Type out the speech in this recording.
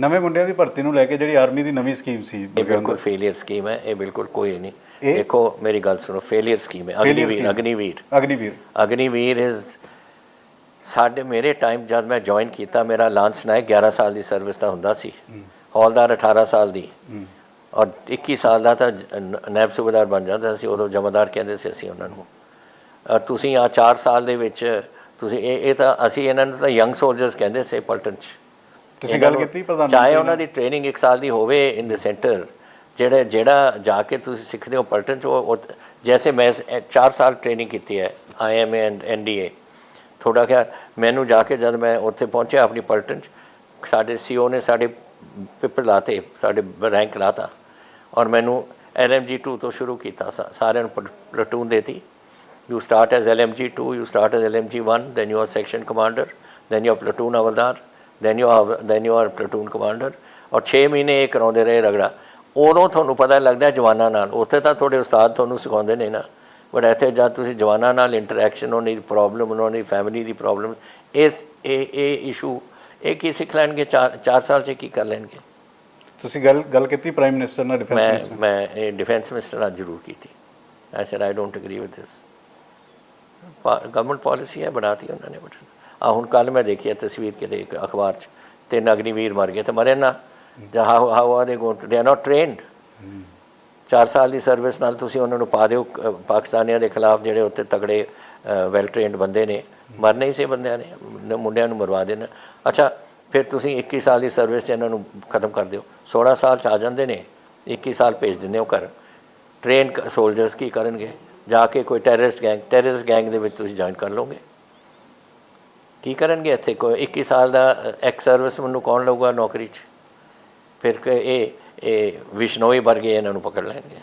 ਨਵੇਂ ਮੁੰਡਿਆਂ ਦੀ ਭਰਤੀ ਨੂੰ ਲੈ ਕੇ ਜਿਹੜੀ ਆਰਮੀ ਦੀ ਨਵੀਂ ਸਕੀਮ ਸੀ ਇਹ ਬਿਲਕੁਲ ਫੇਲਿਅਰ ਸਕੀਮ ਹੈ ਇਹ ਬਿਲਕੁਲ ਕੋਈ ਨਹੀਂ। ਦੇਖੋ ਮੇਰੀ ਗੱਲ ਸੁਣੋ ਫੇਲਿਅਰ ਸਕੀਮ ਹੈ। ਅਗਨੀਵੀਰ। ਅਗਨੀਵੀਰ। ਅਗਨੀਵੀਰ। ਅਗਨੀਵੀਰ ਇਜ਼ ਸਾਡੇ ਮੇਰੇ ਟਾਈਮ ਜਦ ਮੈਂ ਜੁਆਇਨ ਕੀਤਾ ਮੇਰਾ ਲਾਂਚ ਨਾਇਕ 11 ਸਾਲ ਦੀ ਸਰਵਿਸ ਦਾ ਹੁੰਦਾ ਸੀ। ਹੌਲਦਾਰ 18 ਸਾਲ ਦੀ। ਔਰ 21 ਸਾਲ ਦਾ ਤਾਂ ਜ- ਨ- ਨਾਇਬ ਸੂਬੇਦਾਰ ਬਣ ਜਾਂਦਾ ਸੀ ਉਦੋਂ ਜਮਾਦਾਰ ਕਹਿੰਦੇ ਸੀ ਅਸੀਂ ਉਹਨਾਂ ਨੂੰ। ਔਰ ਤੁਸੀਂ ਆ 4 ਸਾਲ ਦੇ ਵਿੱਚ ਤੁਸੀਂ ਇਹ ਇਹ ਤਾਂ ਅਸੀਂ ਇਹਨਾਂ ਨੂੰ ਤਾਂ ਯੰਗ ਸੋਲਜਰਸ ਕਹਿੰਦੇ ਸੀ ਪਲਟਨ ਚ। ਤੁਸੀਂ ਗੱਲ ਕੀਤੀ ਪ੍ਰਧਾਨ ਚਾਹੇ ਉਹਨਾਂ ਦੀ ਟ੍ਰੇਨਿੰਗ 1 ਸਾਲ ਦੀ ਹੋਵੇ ਇਨ ਦ ਸੈਂਟਰ ਜਿਹੜੇ ਜਿਹੜਾ ਜਾ ਕੇ ਤੁਸੀਂ ਸਿੱਖਦੇ ਹੋ ਪਲਟਨ ਚ ਉਹ ਜੈਸੇ ਮੈਂ 4 ਸਾਲ ਟ੍ਰੇਨਿੰਗ ਕੀਤੀ ਹੈ ਆਈਐਮਏ ਐਂਡ ਐਨਡੀਏ ਥੋੜਾ ਖਿਆਲ ਮੈਨੂੰ ਜਾ ਕੇ ਜਦ ਮੈਂ ਉੱਥੇ ਪਹੁੰਚਿਆ ਆਪਣੀ ਪਲਟਨ ਚ ਸਾਡੇ ਸੀਓ ਨੇ ਸਾਡੇ ਪੇਪਰ ਲਾਤੇ ਸਾਡੇ ਰੈਂਕ ਲਾਤਾ ਔਰ ਮੈਨੂੰ ਐਲਐਮਜੀ 2 ਤੋਂ ਸ਼ੁਰੂ ਕੀਤਾ ਸਾਰਿਆਂ ਨੂੰ ਪਲਟੂਨ ਦੇਤੀ। You start as LMG 2 you start as LMG 1 then you are section commander then you are platoon havildar then you are then you are platoon commander. ਔਰ 6 ਮਹੀਨੇ ਇਹ ਕਰਾਉਂਦੇ ਰਹੇ ਰਗੜਾ ਉਦੋਂ ਤੁਹਾਨੂੰ ਪਤਾ ਲੱਗਦਾ ਜਵਾਨਾਂ ਨਾਲ ਉੱਥੇ ਤਾਂ ਤੁਹਾਡੇ ਉਸਤਾਦ ਤੁਹਾਨੂੰ ਸਿਖਾਉਂਦੇ ਨੇ ਨਾ ਬਟ ਇੱਥੇ ਜਦ ਤੁਸੀਂ ਜਵਾਨਾਂ ਨਾਲ ਇੰਟਰੈਕਸ਼ਨ ਉਹਨਾਂ ਦੀ ਪ੍ਰੋਬਲਮ ਉਹਨਾਂ ਦੀ ਫੈਮਿਲੀ ਦੀ ਪ੍ਰੋਬਲਮ ਇਸ ਇਹ ਇਹ ਇਸ਼ੂ ਇਹ ਕੀ ਸਿੱਖ ਲੈਣਗੇ 4 4 ਸਾਲ 'ਚ ਕੀ ਕਰ ਲੈਣਗੇ ਤੁਸੀਂ ਗੱਲ ਗੱਲ ਕੀਤੀ ਪ੍ਰਾਈਮ ਮਿਨਿਸਟਰ ਨਾਲ ਡਿਫੈਂਸ ਮੈਂ ਮੈਂ ਇਹ ਡਿਫੈਂਸ ਮਿਨਿਸਟਰ ਨਾਲ ਜ਼ਰੂਰ ਕੀਤੀ I said I don't agree with this government policy ਹੈ ਬਣਾਤੀ ਉਹਨਾਂ ਨੇ ਬਟ ਆ ਹੁਣ ਕੱਲ ਮੈਂ ਦੇਖੀ ਹੈ ਤਸਵੀਰ ਕਿਤੇ ਇੱਕ ਅਖਬਾਰ 'ਚ, ਤਿੰਨ ਅਗਨੀਵੀਰ ਮਰ ਗਏ ਤੇ ਮਰੇ ਨਾ। How how are they going they are not trained 4 ਸਾਲ ਦੀ ਸਰਵਿਸ ਨਾਲ ਤੁਸੀਂ ਉਹਨਾਂ ਨੂੰ ਪਾ ਦਿਓ ਪਾਕਿਸਤਾਨੀਆਂ ਦੇ ਖਿਲਾਫ ਜਿਹੜੇ ਉੱਤੇ ਤਗੜੇ ਵੈਲ ਟ੍ਰੇਨਡ ਬੰਦੇ ਨੇ ਮਰਨੇ ਹੀ ਸੇ ਬੰਦਿਆਂ ਨੇ ਮੁੰਡਿਆਂ ਨੂੰ ਮਰਵਾ ਦੇਣਾ। ਅੱਛਾ, ਫਿਰ ਤੁਸੀਂ 21 ਸਾਲ ਦੀ ਸਰਵਿਸ ਇਹਨਾਂ ਨੂੰ ਖਤਮ ਕਰ ਦਿਓ। 16 ਸਾਲ 'ਚ ਆ ਜਾਂਦੇ ਨੇ 21 ਸਾਲ ਭੇਜ ਦਿੰਦੇ ਹੋ ਘਰ। ਟ੍ਰੇਨ ਸੋਲਜਰਸ ਕੀ ਕਰਨਗੇ? ਜਾ ਕੇ ਕੋਈ ਟੈਰਰਿਸਟ ਗੈਂਗ ਟੈਰਰਿਸਟ ਗੈਂਗ ਦੇ ਵਿੱਚ ਤੁਸੀਂ ਜੁਆਇਨ ਕਰ ਲਓਗੇ। ਕੀ ਕਰਨਗੇ ਇੱਥੇ? ਕੋਈ 21 ਸਾਲ ਦਾ ਐਕਸ ਸਰਵਿਸਮੈਨ ਨੂੰ ਕੌਣ ਲਊਗਾ ਨੌਕਰੀ 'ਚ? ਫਿਰ ਇਹ ਇਹ ਵਿਸ਼ਨੋਈ ਵਰਗੇ ਇਹਨਾਂ ਨੂੰ ਪਕੜ ਲੈਣਗੇ।